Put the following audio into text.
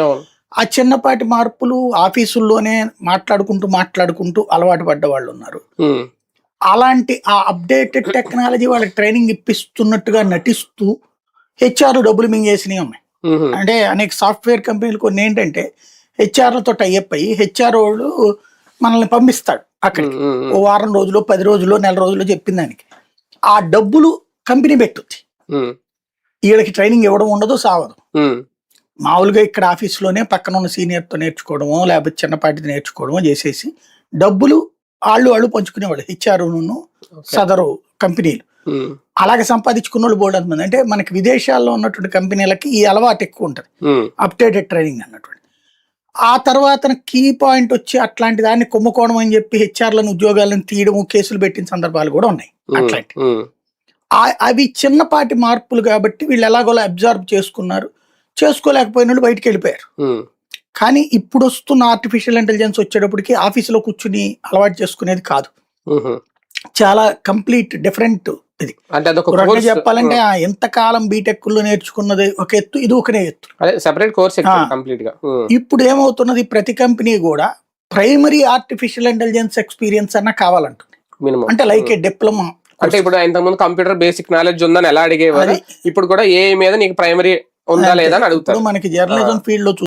అవును. ఆ చిన్నపాటి మార్పులు ఆఫీసుల్లోనే మాట్లాడుకుంటూ మాట్లాడుకుంటూ అలవాటు పడ్డ వాళ్ళు ఉన్నారు అలాంటి ఆ అప్డేటెడ్ టెక్నాలజీ వాళ్ళకి ట్రైనింగ్ ఇప్పిస్తున్నట్టుగా నటిస్తూ హెచ్ఆర్ డబ్బులు మింగేసినవి ఉన్నాయి అంటే అనేక సాఫ్ట్వేర్ కంపెనీలు కొన్ని ఏంటంటే హెచ్ఆర్లతో టైఅప్ అయ్యి హెచ్ఆర్ వాళ్ళు మనల్ని పంపిస్తాడు అక్కడికి. ఓ వారం రోజులు పది రోజులు నెల రోజులు చెప్పిన దానికి. ఆ డబ్బులు కంపెనీ పెట్టుద్ది. వీళ్ళకి ట్రైనింగ్ ఇవ్వడం ఉండదు సావదు. మామూలుగా ఇక్కడ ఆఫీస్లోనే పక్కన ఉన్న సీనియర్తో నేర్చుకోవడమో లేకపోతే చిన్నపాటిది నేర్చుకోవడమో చేసేసి డబ్బులు వాళ్ళు వాళ్ళు పంచుకునేవాళ్ళు హెచ్ఆర్ను. సదరు కంపెనీలు. అలాగే సంపాదించుకున్న వాళ్ళు బోర్డు మంది అంటే మనకి విదేశాల్లో ఉన్నటువంటి కంపెనీలకి ఈ అలవాటు ఎక్కువ ఉంటుంది. అప్డేటెడ్ ట్రైనింగ్ అన్నటువంటి ఆ తర్వాత కీ పాయింట్ వచ్చి అట్లాంటి దాన్ని కుమ్ముకోవడం అని చెప్పి హెచ్ఆర్లను ఉద్యోగాలను తీయడము కేసులు పెట్టిన సందర్భాలు కూడా ఉన్నాయి. అట్లాంటి అవి చిన్నపాటి మార్పులు కాబట్టి వీళ్ళు ఎలాగోలా అబ్జర్వ్ చేసుకున్నారు. చేసుకోలేకపోయిన వాళ్ళు బయటికి వెళ్ళిపోయారు. కానీ ఇప్పుడు వస్తున్న ఆర్టిఫిషియల్ ఇంటెలిజెన్స్ వచ్చేటప్పటికి ఆఫీసులో కూర్చుని అలవాటు చేసుకునేది కాదు. చాలా కంప్లీట్ డిఫరెంట్ ఇది. అంటే చెప్పాలంటే ఆ ఎంతకాలం బీటెక్లో నేర్చుకున్నది ఒక ఎత్తు ఇది ఒకనే ఎత్తు. అదే సెపరేట్ కోర్స్. కంప్లీట్గా. ఇప్పుడు ఏమవుతున్నది? ప్రతి కంపెనీ కూడా ప్రైమరీ ఆర్టిఫిషియల్ ఇంటెలిజెన్స్ ఎక్స్పీరియన్స్ అన్న కావాలంటుంది. అంటే లైక్ ఏ డిప్లొమా అంటే ఇప్పుడు ఇంతకుముందు కంప్యూటర్ బేసిక్ నాలెడ్జ్ ఉందని ఎలా అడిగేవారు? ఇప్పుడు కూడా ఏ మీద నీకు ప్రైమరీ ఉందా. లేదా అని అడుగుతారు మనకి జర్నలిజం ఫీల్డ్లో